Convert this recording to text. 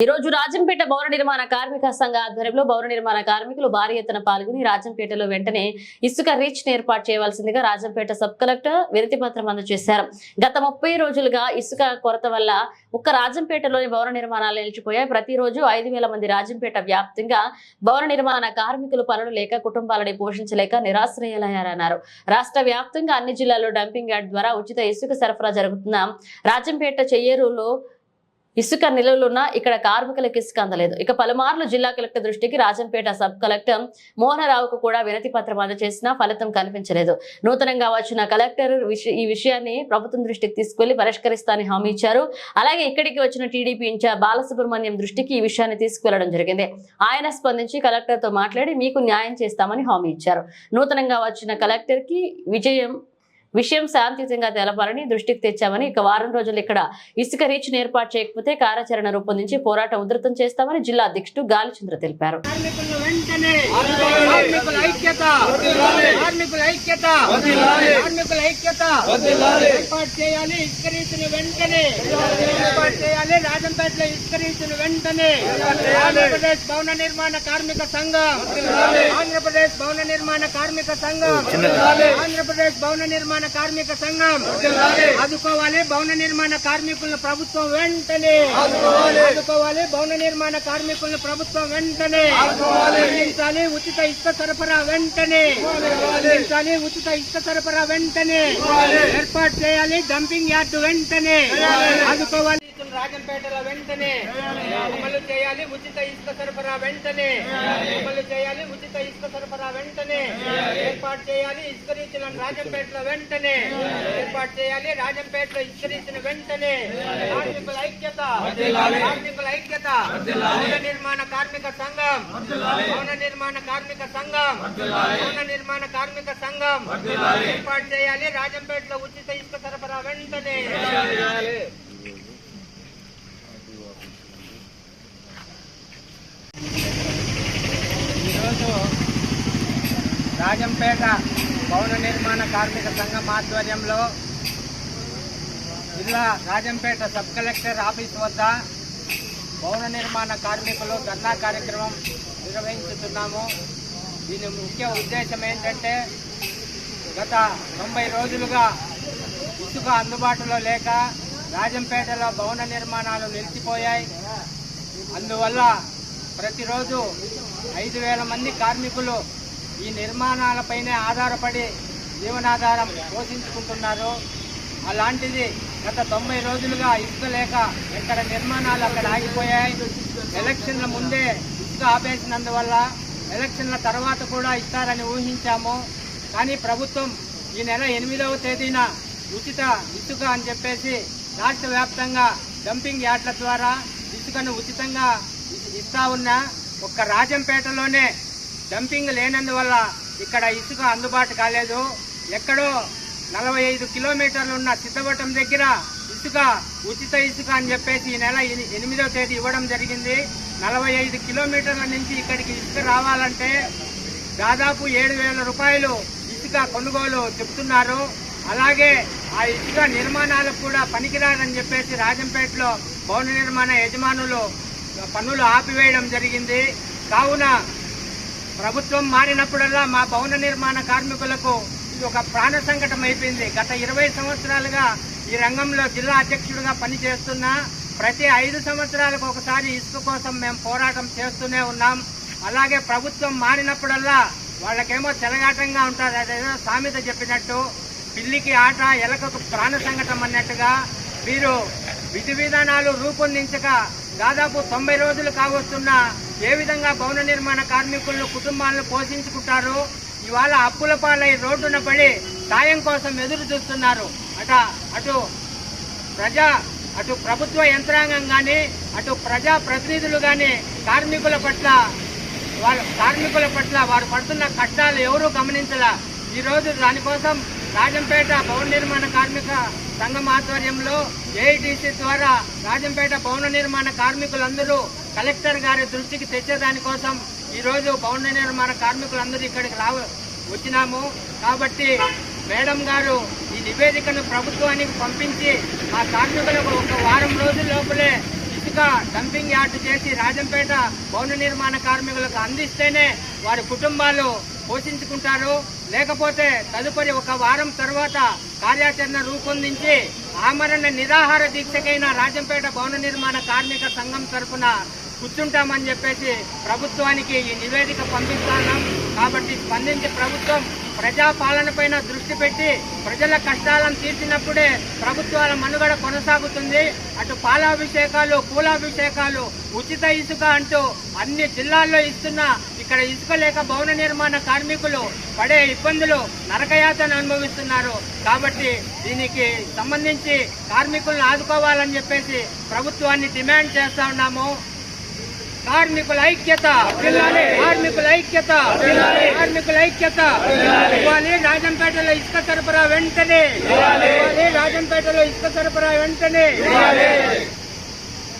ఈ రోజు రాజంపేట భవన నిర్మాణ కార్మిక సంఘ ఆధ్వర్యంలో భవన నిర్మాణ కార్మికులు భారీ ఎత్తున పాల్గొని రాజంపేటలో వెంటనే ఇసుక రీచ్ ఏర్పాటు చేయవలసిందిగా రాజంపేట సబ్ కలెక్టర్ వినతి పత్రం అందజేశారు. గత ముప్పై రోజులుగా ఇసుక కొరత వల్ల ఒక్క రాజంపేటలోని భవన నిర్మాణాలు నిలిచిపోయాయి. ప్రతిరోజు ఐదు వేల మంది రాజంపేట వ్యాప్తంగా భవన నిర్మాణ కార్మికులు పనులు లేక కుటుంబాలని పోషించలేక నిరాశ్రయాలయ్యారన్నారు. రాష్ట్ర వ్యాప్తంగా అన్ని జిల్లాల్లో డంపింగ్ యార్డ్ ద్వారా ఉచిత ఇసుక సరఫరా జరుగుతున్న రాజంపేట చెయ్యేరులో ఇసుక నిల్వలున్న ఇక్కడ కార్మికులకు ఇసుక అందలేదు. ఇక పలుమార్లు జిల్లా కలెక్టర్ దృష్టికి రాజంపేట సబ్ కలెక్టర్ మోహనరావుకు కూడా వినతి పత్రం అందజేసినా ఫలితం కనిపించలేదు. నూతనంగా వచ్చిన కలెక్టర్ ఈ విషయాన్ని ప్రభుత్వం దృష్టికి తీసుకెళ్ళి పరిష్కరిస్తానని హామీ ఇచ్చారు. అలాగే ఇక్కడికి వచ్చిన టీడీపీ ఇన్ఛార్జ్ బాలసుబ్రహ్మణ్యం దృష్టికి ఈ విషయాన్ని తీసుకువెళ్ళడం జరిగింది. ఆయన స్పందించి కలెక్టర్తో మాట్లాడి మీకు న్యాయం చేస్తామని హామీ ఇచ్చారు. నూతనంగా వచ్చిన కలెక్టర్కి విజయం విషయం శాంతియుతంగా తెలపాలని దృష్టికి తెచ్చామని ఇక వారం రోజులు ఇక్కడ ఇసుక రీచ్ ఏర్పాటు చేయకపోతే కార్యాచరణ రూపొందించి పోరాటం ఉధృతం చేస్తామని జిల్లా అధ్యక్షుడు గాలిచంద్ర తెలిపారు. ఐక్యత కార్మికుల ఐక్యత కార్మికుల ఐక్యత ఏర్పాటు వెంటనే ఏర్పాటు చేయాలి. రాజంపేటలో ఇస్కరీతులు వెంటనే ఆంధ్రప్రదేశ్ భవన నిర్మాణ కార్మిక సంఘం ఆంధ్రప్రదేశ్ భవన నిర్మాణ కార్మిక సంఘం ఆంధ్రప్రదేశ్ భవన నిర్మాణ కార్మిక సంఘం. ఆదుకోవాలి భవన నిర్మాణ కార్మికులను ప్రభుత్వం వెంటనే. ఆదుకోవాలి. భవన నిర్మాణ కార్మికులను ప్రభుత్వం వెంటనే. అందించాలి ఉచిత ఇసుక సరఫరా వెంటనే. అందించాలి ఉచిత ఇసుక సరఫరా వెంటనే. ఏర్పాటు చేయాలి డంపింగ్ యార్డ్ వెంటనే. ఆదుకోవాలి. రాజంపేటలో వెంటనే. అమలు చేయాలి ఉచిత ఇసుక సరఫరా వెంటనే. అమలు చేయాలి ఉచిత ఇసుక సరఫరా వెంటనే. ఏర్పాటు చేయాలి ఇసుక రాజంపేటలో వెంటనే. ఏర్పాటు చేయాలి రాజంపేటలో ఇసుక రీతిని వెంటనే. కార్మికుల ఐక్యత కార్మికుల ఐక్యత. భవన నిర్మాణ కార్మిక సంఘం భవన నిర్మాణ కార్మిక సంఘం భవన నిర్మాణ కార్మిక సంఘం. ఏర్పాటు చేయాలి రాజంపేటలో ఉచిత ఇసుక సరఫరా వెంటనే ఈరోజు రాజంపేట భవన నిర్మాణ కార్మిక సంఘం ఆధ్వర్యంలో జిల్లా రాజంపేట సబ్ కలెక్టర్ ఆఫీస్ వద్ద భవన నిర్మాణ కార్మికులు ధర్నా కార్యక్రమం నిర్వహించుతున్నాము. దీని ముఖ్య ఉద్దేశం ఏంటంటే గత తొంభై రోజులుగా ఇసుక అందుబాటులో లేక రాజంపేటలో భవన నిర్మాణాలు నిలిచిపోయాయి. అందువల్ల ప్రతిరోజు ఐదు వేల మంది కార్మికులు ఈ నిర్మాణాలపైనే ఆధారపడి జీవనాధారం పోషించుకుంటున్నారు. అలాంటిది గత తొంభై రోజులుగా ఇసుక లేక ఎక్కడ నిర్మాణాలు అక్కడ ఆగిపోయాయి. ఎలక్షన్ల ముందే ఇసుక ఆపేసినందువల్ల ఎలక్షన్ల తర్వాత కూడా ఇస్తారని ఊహించాము. కానీ ప్రభుత్వం ఈ నెల ఎనిమిదవ తేదీన ఉచిత ఇసుక అని చెప్పేసి రాష్ట్ర వ్యాప్తంగా డంపింగ్ యార్డ్ల ద్వారా ఇసుకను ఉచితంగా ఇస్తా ఉన్నా ఒక్క రాజంపేటలోనే డంపింగ్ లేనందువల్ల ఇక్కడ ఇసుక అందుబాటు కాలేదు. ఎక్కడో నలభై ఐదు కిలోమీటర్లు ఉన్న సిద్ధవటం దగ్గర ఇసుక ఉచిత ఇసుక అని చెప్పేసి ఈ నెల ఎనిమిదో ఎనిమిదవ తేదీ ఇవ్వడం జరిగింది. నలభై ఐదు కిలోమీటర్ల నుంచి ఇక్కడికి ఇసుక రావాలంటే దాదాపు ఏడు వేల రూపాయలు ఇసుక కొనుగోలు చెప్తున్నారు అలాగే ఆ ఇసుక నిర్మాణాలకు కూడా పనికిరాదని చెప్పేసి రాజంపేటలో భవన నిర్మాణ యజమానులు పనులు ఆపివేయడం జరిగింది. కావున ప్రభుత్వం మారినప్పుడల్లా మా భవన నిర్మాణ కార్మికులకు ఇది ఒక ప్రాణ సంకటం అయిపోయింది. గత ఇరవై సంవత్సరాలుగా ఈ రంగంలో జిల్లా అధ్యక్షుడిగా పనిచేస్తున్న ప్రతి ఐదు సంవత్సరాలకు ఒకసారి ఇసుక కోసం మేము పోరాటం చేస్తూనే ఉన్నాం. అలాగే ప్రభుత్వం మారినప్పుడల్లా వాళ్ళకేమో చెలగాటంగా ఉంటారు. అదేదో సామెత చెప్పినట్టు పిల్లికి ఆట ఎలకకు ప్రాణ సంఘటం అన్నట్టుగా మీరు విధి విధానాలు రూపొందించక దాదాపు తొంభై రోజులు కావస్తున్నా ఏ విధంగా భవన నిర్మాణ కార్మికులను కుటుంబాలను పోషించుకుంటారు ఇవాళ అప్పుల పాలై రోడ్డున పడి సాయం కోసం ఎదురు చూస్తున్నారు. అట అటు ప్రజా అటు ప్రభుత్వ యంత్రాంగం కానీ అటు ప్రజా ప్రతినిధులు కానీ కార్మికుల పట్ల వాళ్ళ కార్మికుల పట్ల వారు పడుతున్న కష్టాలు ఎవరూ గమనించలా. ఈరోజు దానికోసం రాజంపేట భవన నిర్మాణ కార్మిక సంఘం ఆధ్వర్యంలో ఏఐటీసీ ద్వారా రాజంపేట భవన నిర్మాణ కార్మికులందరూ కలెక్టర్ గారి దృష్టికి తెచ్చేదానికోసం ఈరోజు భవన నిర్మాణ కార్మికులందరూ ఇక్కడికి రావ వచ్చినాము. కాబట్టి మేడం గారు ఈ నివేదికను ప్రభుత్వానికి పంపించి ఆ కార్మికులకు ఒక వారం రోజుల లోపలే ఇసుక డంపింగ్ యార్డ్ చేసి రాజంపేట భవన నిర్మాణ కార్మికులకు అందిస్తేనే వారి కుటుంబాలు పోషించుకుంటారు. లేకపోతే తదుపరి ఒక వారం తర్వాత కార్యాచరణ రూపొందించి ఆమరణ నిరాహార దీక్షకైన రాజంపేట భవన నిర్మాణ కార్మిక సంఘం తరఫున కూర్చుంటామని చెప్పేసి ప్రభుత్వానికి ఈ నివేదిక పంపిస్తున్నాం కాబట్టి స్పందించి ప్రభుత్వం ప్రజాపాలన పైన దృష్టి పెట్టి ప్రజల కష్టాలను తీర్చినప్పుడే ప్రభుత్వాల మనుగడ కొనసాగుతుంది. అటు పాలాభిషేకాలు పూలాభిషేకాలు ఉచిత ఇసుక అంటూ అన్ని జిల్లాల్లో ఇస్తున్న ఇక్కడ ఇసుక లేక భవన నిర్మాణ కార్మికులు పడే ఇబ్బందులు నరకయాతను అనుభవిస్తున్నారు. కాబట్టి దీనికి సంబంధించి కార్మికులను ఆదుకోవాలని చెప్పేసి ప్రభుత్వాన్ని డిమాండ్ చేస్తా ఉన్నాము. కార్మికుల ఐక్యత. కార్మికుల ఐక్యత. కార్మికుల ఐక్యత. ఇవ్వాలి రాజంపేటలో ఇసుక సరఫరా వెంటనే. ఇవ్వాలి రాజంపేటలో ఇసుక సరఫరా వెంటనే.